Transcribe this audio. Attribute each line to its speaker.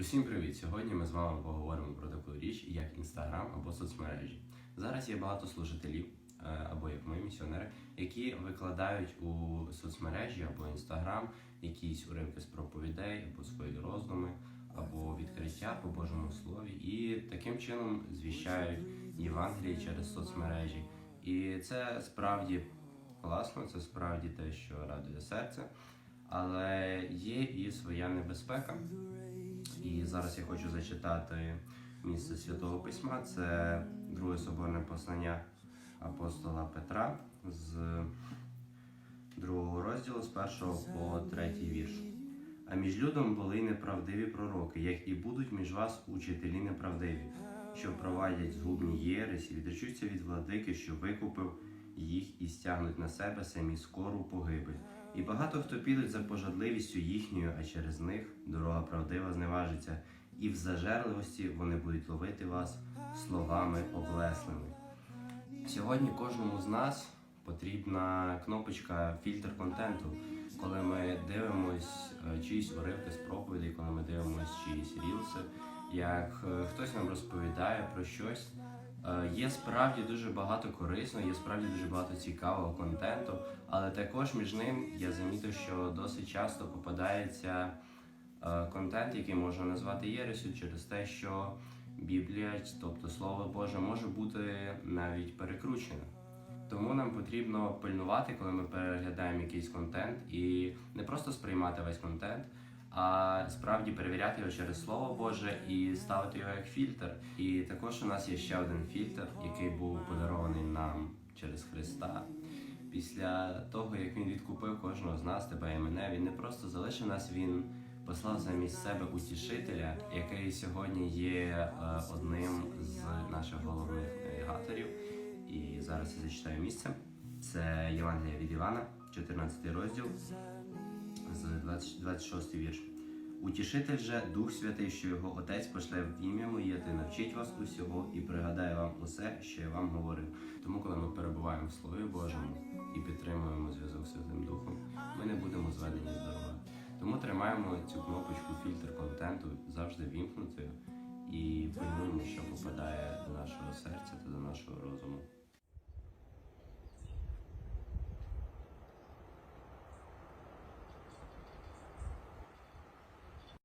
Speaker 1: Усім привіт! Сьогодні ми з вами поговоримо про таку річ, як інстаграм або соцмережі. Зараз є багато служителів, е, або як ми, місіонери, які викладають у соцмережі або інстаграм якісь уривки з проповідей, або свої роздуми, або відкриття по Божому слові, і таким чином звіщають Євангеліє через соцмережі. І це справді класно, це справді те, що радує серце, але є і своя небезпека. І зараз я хочу зачитати місце Святого Письма. Це друге соборне послання апостола Петра з другого розділу, з першого по третій вірш. А між людом були неправдиві пророки, як і будуть між вас учителі неправдиві, що провадять згубні єресі, відречуться від владики, що викупив їх і стягнуть на себе самі скору погибель. І багато хто підуть за пожадливістю їхньою, а через них дорога правдива зневажиться, і в зажерливості вони будуть ловити вас словами облеслими. Сьогодні кожному з нас потрібна кнопочка фільтр контенту, коли ми дивимось е, чиїсь уривки з проповідей, коли ми дивимось чиїсь рілси, як е, хтось нам розповідає про щось. Е, Є справді дуже багато корисного, є справді дуже багато цікавого контенту, але також між ним я замітив, що досить часто попадається е, контент, який можна назвати єресю через те, що Біблія, тобто Слово Боже, може бути навіть перекручене. Тому нам потрібно пильнувати, коли ми переглядаємо якийсь контент, і не просто сприймати весь контент, а справді перевіряти його через Слово Боже і ставити його як фільтр. І також у нас є ще один фільтр, який був подарований нам через Христа. Після того, як він відкупив кожного з нас, тебе і мене, він не просто залишив нас, він послав замість себе утішителя, який сьогодні є е, одним з наших головних навігаторів. І зараз я зачитаю місце. Це Євангелія від Івана, 14 розділ з 26 вірш. Утішитель же Дух Святий, що його Отець пошле в ім'я моє, ти навчить вас усього і пригадає вам усе, що я вам говорив. Тому, коли ми перебуваємо в Слові Божому і підтримуємо зв'язок з Святим Духом, ми не будемо зведені з дороги. Тому тримаємо цю кнопочку фільтр контенту завжди вімкнутою і пильнуємо, що попадає до нашого серця